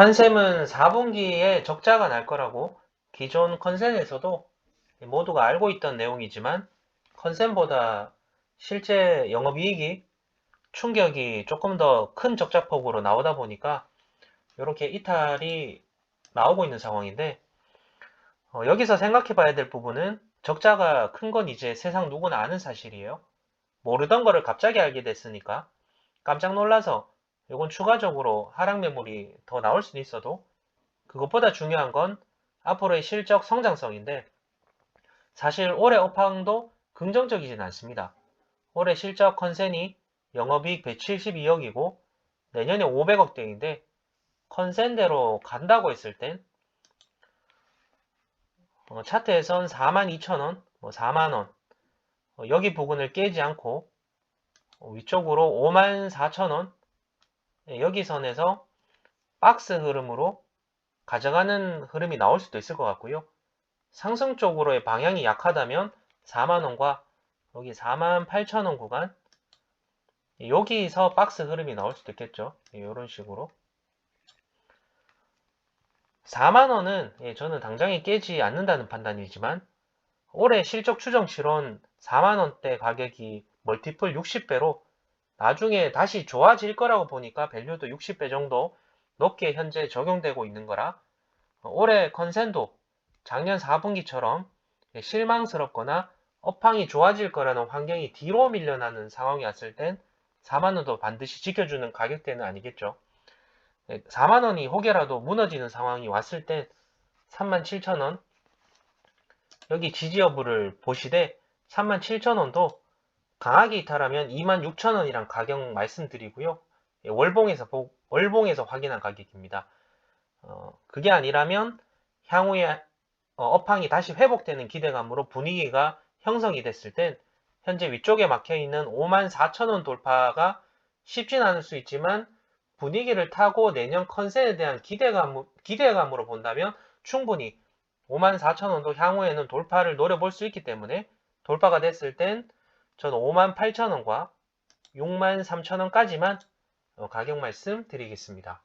한샘은 4분기에 적자가 날 거라고 기존 컨센에서도 모두가 알고 있던 내용이지만 컨센보다 실제 영업이익이 충격이 조금 더 큰 적자폭으로 나오다 보니까 이렇게 이탈이 나오고 있는 상황인데 어, 여기서 생각해 봐야 될 부분은 적자가 큰 건 이제 세상 누구나 아는 사실이에요. 모르던 거를 갑자기 알게 됐으니까 깜짝 놀라서 이건 추가적으로 하락 매물이 더 나올 수는 있어도 그것보다 중요한 건 앞으로의 실적 성장성인데 사실 올해 업황도 긍정적이진 않습니다. 올해 실적 컨센이 영업이익 172억이고 내년에 500억대인데 컨센대로 간다고 했을 땐 어, 차트에선 42,000원, 뭐 4만원 어, 여기 부분을 깨지 않고 어, 위쪽으로 54,000원 예, 여기 선에서 박스 흐름으로 가져가는 흐름이 나올 수도 있을 것 같고요. 상승 쪽으로의 방향이 약하다면 4만원과 여기 48,000원 구간 여기서 박스 흐름이 나올 수도 있겠죠. 이런 식으로 4만원은 예, 저는 당장에 깨지 않는다는 판단이지만 올해 실적 추정치론 4만원대 가격이 멀티플 60배로 나중에 다시 좋아질 거라고 보니까 밸류도 60배 정도 높게 현재 적용되고 있는 거라 올해 컨센도 작년 4분기처럼 실망스럽거나 업황이 좋아질 거라는 환경이 뒤로 밀려나는 상황이 왔을 땐 4만원도 반드시 지켜주는 가격대는 아니겠죠. 4만원이 혹여라도 무너지는 상황이 왔을 때 37,000원 여기 지지 여부를 보시되 37,000원도 강하게 이탈하면 26,000원이란 가격 말씀드리고요. 월봉에서 월봉에서 확인한 가격입니다. 어, 그게 아니라면 향후에 어, 업황이 다시 회복되는 기대감으로 분위기가 형성이 됐을 땐 현재 위쪽에 막혀 있는 54,000원 돌파가 쉽진 않을 수 있지만 분위기를 타고 내년 컨센에 대한 기대감, 기대감으로 본다면 충분히 54,000원도 향후에는 돌파를 노려볼 수 있기 때문에 돌파가 됐을 땐 저는 58,000원과 63,000원까지만 어, 가격 말씀 드리겠습니다.